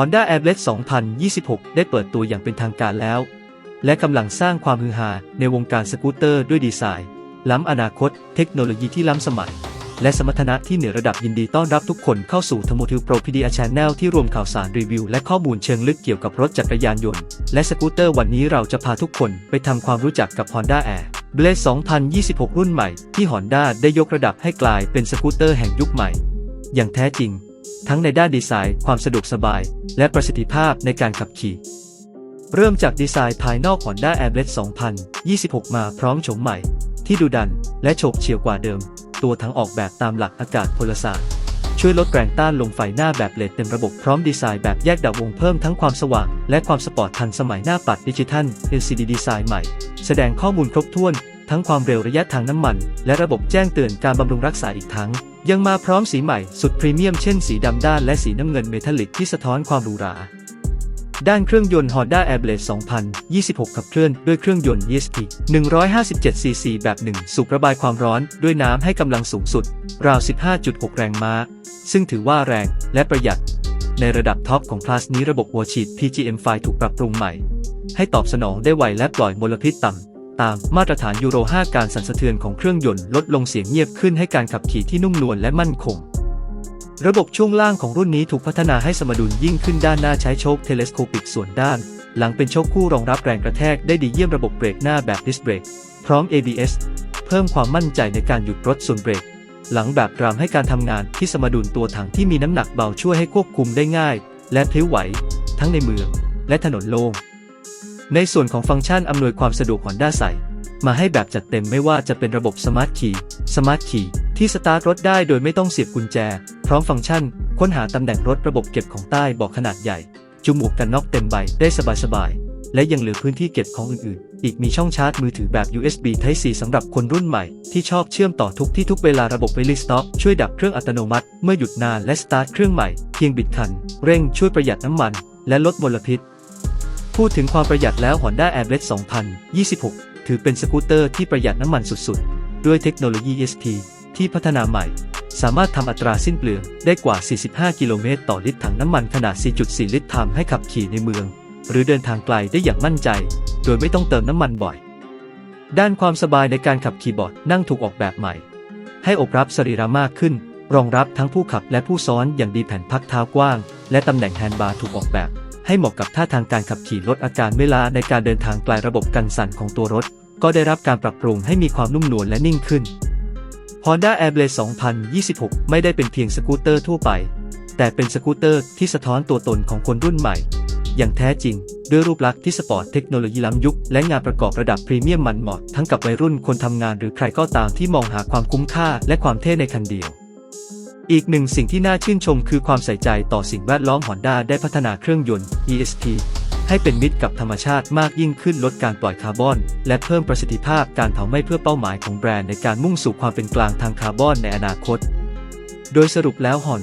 Honda a i r b l a d e 2026 ได้เปิดตัวอย่างเป็นทางการแล้ว และกำลังสร้างความฮือฮาในวงการสกูตเตอร์ด้วยดีไซน์ ล้ำอนาคต เทคโนโลยีที่ล้ำสมัย และสมรรถนะที่เหนือระดับยินดีต้อนรับทุกคนเข้าสู่ทโมทิวโปรพีดีอาชแนลที่รวมข่าวสารรีวิว และข้อมูลเชิงลึกเกี่ยวกับรถจักรยานยนต์ และสกูตเตอร์วันนี้เราจะพาทุกคนไปทำความรู้จักกับ Honda Air Blade 2026 รุ่นใหม่ที่ Honda ได้ยกระดับให้กลายเป็นสกูตเตอร์แห่งยุคใหม่ อย่างแท้จริง ทั้งในด้านดีไซน์ ความสะดวกสบาย และประสิทธิภาพในการขับขี่ เริ่มจากดีไซน์ภายนอก Honda Air Blade 2026 มาพร้อมโฉมใหม่ ที่ดูดัน และโฉบเฉี่ยวกว่าเดิม ตัวทั้งออกแบบตามหลักอากาศพลศาสตร์ ช่วยลดแรงต้านลมไฟหน้าแบบเลดเต็มระบบพร้อมดีไซน์แบบแยกดาววงเพิ่มทั้งความสว่าง และความสปอร์ตทันสมัยหน้าปัดดิจิทัล LCD ดีไซน์ใหม่ แสดงข้อมูลครบถ้วน ทั้งความเร็วระยะทางน้ำมัน และระบบแจ้งเตือนการบำรุงรักษาอีกทั้ง ยังมาพร้อมสีใหม่สุดพรีเมียมเช่นสีดำด้านและสีน้ำเงินเมทัลลิกที่สะท้อนความหรูหรา ด้านเครื่องยนต์ Honda Airblade 2026 ขับเคลื่อนด้วยเครื่องยนต์ ESP 157cc แบบ 1 สูบระบายความร้อนด้วยน้ำให้กำลังสูงสุด ราว 15.6 แรงม้า ซึ่งถือว่าแรงและประหยัด ในระดับท็อปของคลาสนี้ระบบหัวฉีด PGM ไฟถูกปรับปรุงใหม่ ให้ตอบสนองได้ไวและปล่อยมลพิษต่ำ ตามมาตรฐานยูโร 5 การสั่นสะเทือนของเครื่องยนต์ลดลงเสียงเงียบขึ้นให้การขับขี่ที่นุ่มนวลและมั่นคง ระบบช่วงล่างของรุ่นนี้ถูกพัฒนาให้สมดุลยิ่งขึ้นด้านหน้าใช้โชคเทเลสโคปิกส่วนด้าน หลังเป็นโชคคู่รองรับแรงกระแทกได้ดีเยี่ยมระบบเบรกหน้าแบบดิสเบรกพร้อม ABS เพิ่มความมั่นใจในการหยุดรถส่วนเบรก หลังแบบรามให้การทำงานที่สมดุลตัวถังที่มีน้ำหนักเบาช่วยให้ควบคุมได้ง่าย และพลิ้วไหว ทั้งในเมืองและถนนโล่งในส่วนของฟังก์ชันอำนวยความสะดวกของด้าใส่มาให้แบบจัดเต็มไม่ว่าจะเป็นระบบสมาร์ทคีย์สมาร์ทคีย์ ที่สตาร์ทรถได้โดยไม่ต้องเสียบกุญแจ พร้อมฟังก์ชัน ค้นหาตำแหน่งรถระบบเก็บของใต้เบอกขนาดใหญ่ จุหมวกกันน็อกเต็มใบได้สบายๆ และยังเหลือพื้นที่เก็บของอื่นๆ อีกมีช่องชาร์จมือถือแบบ USB Type C สำหรับคนรุ่นใหม่ ที่ชอบเชื่อมต่อทุกที่ทุกเวลาระบบ Release Stop ช่วยดับเครื่องอัตโนมัติ เมื่อหยุดนานและสตาร์ทเครื่องใหม่เพียงบิดคัน เร่งช่วยประหยัดน้ำมัน และลดมลพิษ พูดถึงความประหยัดแล้ว Honda Airblade 2026 ถือเป็นสกูตเตอร์ที่ประหยัดน้ำมันสุดๆ ด้วยเทคโนโลยี ESP ที่พัฒนาใหม่ สามารถทำอัตราสิ้นเปลืองได้กว่า 45 กิโลเมตรต่อลิตรถังน้ำมันขนาด 4.4 ลิตรทำให้ขับขี่ในเมือง หรือเดินทางไกลได้อย่างมั่นใจ โดยไม่ต้องเติมน้ำมันบ่อย ด้านความสบายในการขับขี่บอร์ดนั่งถูกออกแบบใหม่ ให้อบรับสรีระมากขึ้น รองรับทั้งผู้ขับและผู้ซ้อนอย่างดีแผ่นพักเท้ากว้าง และตำแหน่งแฮนด์บาร์ถูกออกแบบให้เหมาะกับท่าทางการขับขี่ลดอาการเวลาในการเดินทางไกลระบบกันสั่นของตัวรถ ก็ได้รับการปรับปรุงให้มีความนุ่มนวลและนิ่งขึ้น Honda Airblade 2026 ไม่ได้เป็นเพียงสกูตเตอร์ทั่วไป แต่เป็นสกูตเตอร์ที่สะท้อนตัวตนของคนรุ่นใหม่ อย่างแท้จริง ด้วยรูปลักษณ์ที่สปอร์ตเทคโนโลยีล้ำยุค และงานประกอบระดับพรีเมียมมันเหมาะทั้งกับวัยรุ่นคนทำงานหรือใครก็ตามที่มองหาความคุ้มค่าและความเท่ในคันเดียว อีกหนึ่งสิ่งที่น่าชื่นชมคือความใส่ใจต่อสิ่งแวดล้อม Honda ได้พัฒนาเครื่องยนต์ ESP ให้เป็นมิตรกับธรรมชาติมากยิ่งขึ้นลดการปล่อยคาร์บอน และเพิ่มประสิทธิภาพการเผาไหม้เพื่อเป้าหมายของแบรนด์ในการมุ่งสู่ความเป็นกลางทางคาร์บอนในอนาคต โดยสรุปแล้วฮอน